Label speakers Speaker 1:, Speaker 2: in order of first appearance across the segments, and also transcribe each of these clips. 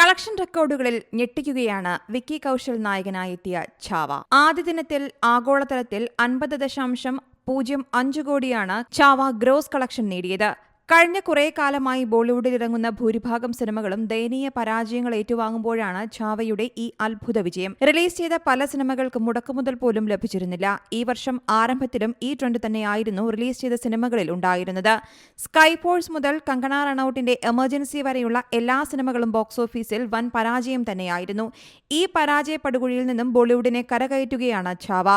Speaker 1: Collection റെക്കോർഡുകളിൽ ഞെട്ടിക്കുകയാണ് വിക്കി കൗശൽ നായകനായെത്തിയ ഛാവ ആദ്യ ദിനത്തിൽ ആഗോളതലത്തിൽ അൻപത് ദശാംശം പൂജ്യം അഞ്ച് കോടിയാണ് ചാവ ഗ്രോസ് കളക്ഷൻ നേടിയത്. കഴിഞ്ഞ കുറേ കാലമായി ബോളിവുഡിൽ ഇറങ്ങുന്ന ഭൂരിഭാഗം സിനിമകളും ദയനീയ പരാജയങ്ങൾ ഏറ്റുവാങ്ങുമ്പോഴാണ് ഛാവയുടെ ഈ അത്ഭുത വിജയം. റിലീസ് ചെയ്ത പല സിനിമകൾക്കും മുടക്കുമുതൽ പോലും ലഭിച്ചിരുന്നില്ല. ഈ വർഷം ആരംഭത്തിലും ഈ ട്രെൻഡ് തന്നെയായിരുന്നു റിലീസ് ചെയ്ത സിനിമകളിൽ ഉണ്ടായിരുന്നത്. സ്കൈ ഫോഴ്സ് മുതൽ കങ്കണ റണൌട്ടിന്റെ എമർജൻസി വരെയുള്ള എല്ലാ സിനിമകളും ബോക്സ് ഓഫീസിൽ വൻ പരാജയം തന്നെയായിരുന്നു. ഈ പരാജയ പടുകുഴിയിൽ നിന്നും ബോളിവുഡിനെ കരകയറ്റുകയാണ് ഛാവ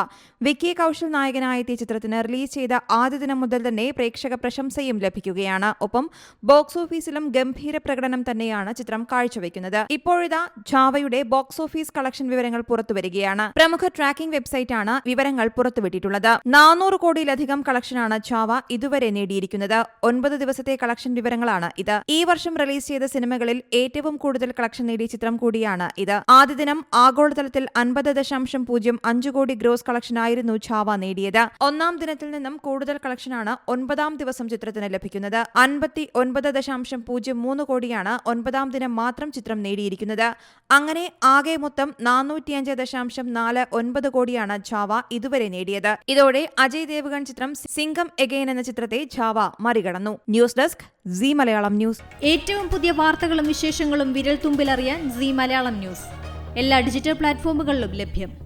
Speaker 1: വിക്കി കൗശൽ നായകനായെത്തിയ ചിത്രത്തിന് റിലീസ് ചെയ്ത ആദ്യ ദിനം മുതൽ തന്നെ പ്രേക്ഷക പ്രശംസയും ലഭിക്കുകയാണ്. ഒപ്പം ബോക്സ് ഓഫീസിലും ഗംഭീര പ്രകടനം തന്നെയാണ് ചിത്രം കാഴ്ചവെക്കുന്നത്. ഇപ്പോഴിതാ ജാവയുടെ ബോക്സ് ഓഫീസ് കളക്ഷൻ വിവരങ്ങൾ പുറത്തുവരികയാണ്. പ്രമുഖ ട്രാക്കിംഗ് വെബ്സൈറ്റാണ് വിവരങ്ങൾ പുറത്തുവിട്ടിട്ടുള്ളത്. നാനൂറ് കോടിയിലധികം കളക്ഷനാണ് ജാവ ഇതുവരെ നേടിയിരിക്കുന്നത്. ഒൻപത് ദിവസത്തെ കളക്ഷൻ വിവരങ്ങളാണ് ഇത്. ഈ വർഷം റിലീസ് ചെയ്ത സിനിമകളിൽ ഏറ്റവും കൂടുതൽ കളക്ഷൻ നേടിയ ചിത്രം കൂടിയാണ് ഇത്. ആദ്യ ദിനം ആഗോളതലത്തിൽ അൻപത് ദശാംശം പൂജ്യം അഞ്ച് കോടി ഗ്രോസ് കളക്ഷനായിരുന്നു ഛാവ നേടിയത്. ഒന്നാം ദിനത്തിൽ നിന്നും കൂടുതൽ കളക്ഷനാണ് ഒൻപതാം ദിവസം ചിത്രത്തിന് ലഭിക്കുന്നത്. അൻപത്തി ഒൻപത് ദശാംശം പൂജ്യം മൂന്ന് കോടിയാണ് ഒൻപതാം ദിനം മാത്രം ചിത്രം നേടിയിരിക്കുന്നത്. അങ്ങനെ ആകെ മൊത്തം നാനൂറ്റിയഞ്ച് ദശാംശം നാല് ഒൻപത് കോടിയാണ് ഝാവ ഇതുവരെ നേടിയത്. ഇതോടെ അജയ് ദേവ്ഗൺ ചിത്രം സിംഗം എഗെയിൻ എന്ന ചിത്രത്തെ ഝാവ മറികടന്നു. News desk C Malayalam news.
Speaker 2: ഏറ്റവും പുതിയ വാർത്തകളും വിശേഷങ്ങളും വിരൽ തുമ്പിലറിയാൻ സി മലയാളം ന്യൂസ്. എല്ലാ ഡിജിറ്റൽ പ്ലാറ്റ്ഫോമുകളിലും ലഭ്യം.